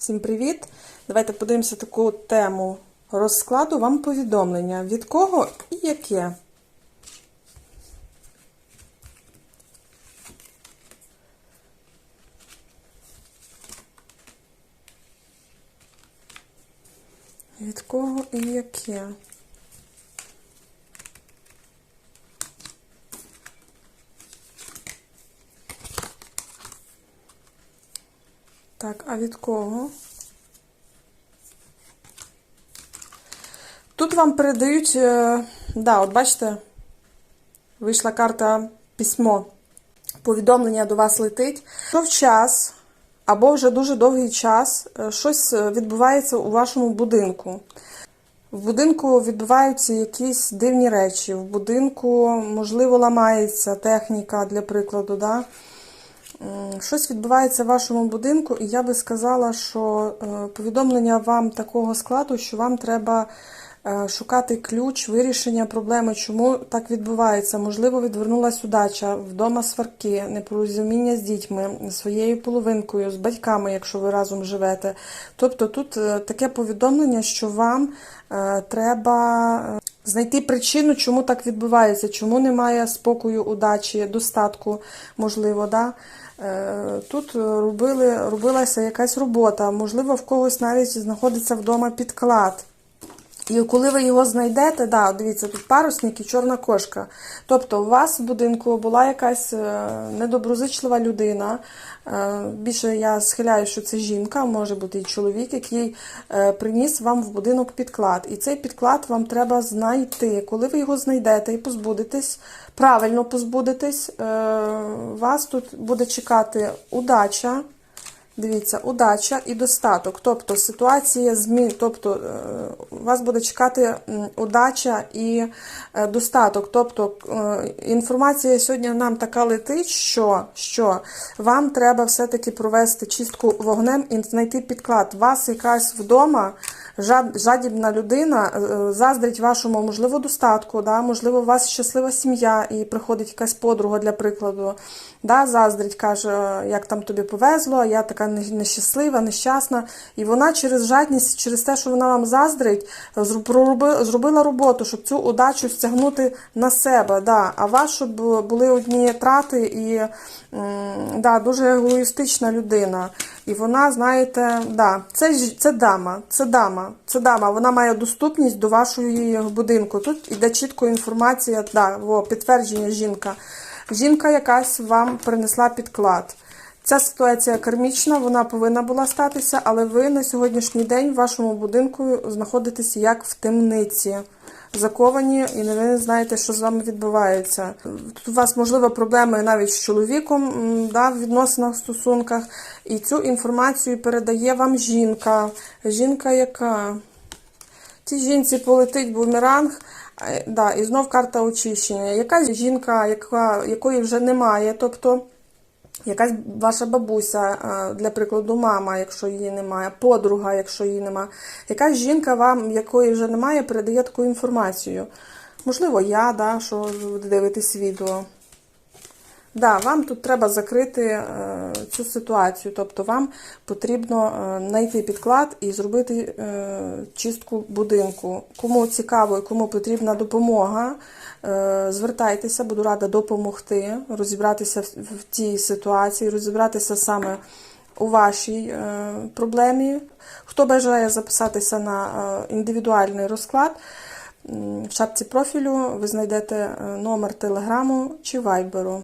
Всім привіт! Давайте подивимося таку тему розкладу вам повідомлення. Від кого і яке? Від кого і яке? Так, а від кого? Тут вам передають, е, да, от бачите, вийшла карта письмо. Повідомлення до вас летить. Що в час, або вже дуже довгий час, е, щось відбувається у вашому будинку. В будинку відбуваються якісь дивні речі. В будинку, можливо, ламається техніка, для прикладу. Да? Щось відбувається в вашому будинку, і я би сказала, що е, повідомлення вам такого складу, що вам треба шукати ключ вирішення проблеми, чому так відбувається. Можливо, відвернулась удача, вдома сварки, непорозуміння з дітьми, своєю половинкою, з батьками, якщо ви разом живете. Тобто тут е, таке повідомлення, що вам е, треба е, знайти причину, чому так відбувається, чому немає спокою, удачі, достатку, можливо, да? Е, Тут робили, робилася якась робота, можливо, в когось навіть знаходиться вдома підклад. І коли ви його знайдете, да, дивіться, тут парусник і чорна кошка. Тобто у вас в будинку була якась е, недоброзичлива людина. Е, Більше я схиляю, що це жінка, може бути і чоловік, який е, приніс вам в будинок підклад. І цей підклад вам треба знайти. Коли ви його знайдете і позбудетесь, правильно позбудетесь, вас тут буде чекати удача. Дивіться, удача і достаток. Тобто ситуація змін, тобто е, вас буде чекати удача і е, достаток. Тобто е, інформація сьогодні нам така летить, що, що вам треба все-таки провести чистку вогнем і знайти підклад. Вас якась вдома. Жад- Жадібна людина е, заздрить вашому, можливо, достатку, да? можливо, у вас щаслива сім'я і приходить якась подруга, для прикладу, да? заздрить, каже, як там тобі повезло, я така нещаслива, нещасна. І вона через жадність, через те, що вона вам заздрить, зробила роботу, щоб цю удачу стягнути на себе. Да? А вас, щоб були одні трати і да, дуже егоїстична людина. І вона, знаєте, да, це, це дама, це дама, це дама. Вона має доступність до вашого будинку. Тут йде чітко інформація, да, о, підтвердження жінка. Жінка якась вам принесла підклад. Ця ситуація кармічна, вона повинна була статися, але ви на сьогоднішній день в вашому будинку знаходитесь як в темниці. Заковані, і ви не знаєте, що з вами відбувається. Тут у вас, можливо, проблеми навіть з чоловіком да, в відносинах, стосунках. І цю інформацію передає вам жінка. Жінка, яка Цій жінці полетить бумеранг, е, да, і знов карта очищення. Якась жінка, яка, якої вже немає, тобто якась ваша бабуся, е, для прикладу, мама, якщо її немає, подруга, якщо її немає. Якась жінка вам, якої вже немає, передає таку інформацію. Можливо, я, да, що ви дивитесь відео. Да, вам тут треба закрити е, цю ситуацію, тобто вам потрібно е, знайти підклад і зробити е, чистку будинку. Кому цікаво і кому потрібна допомога, е, звертайтеся, буду рада допомогти, розібратися в, в тій ситуації, розібратися саме у вашій е, проблемі. Хто бажає записатися на е, індивідуальний розклад, в шапці профілю ви знайдете е, номер телеграму чи вайберу.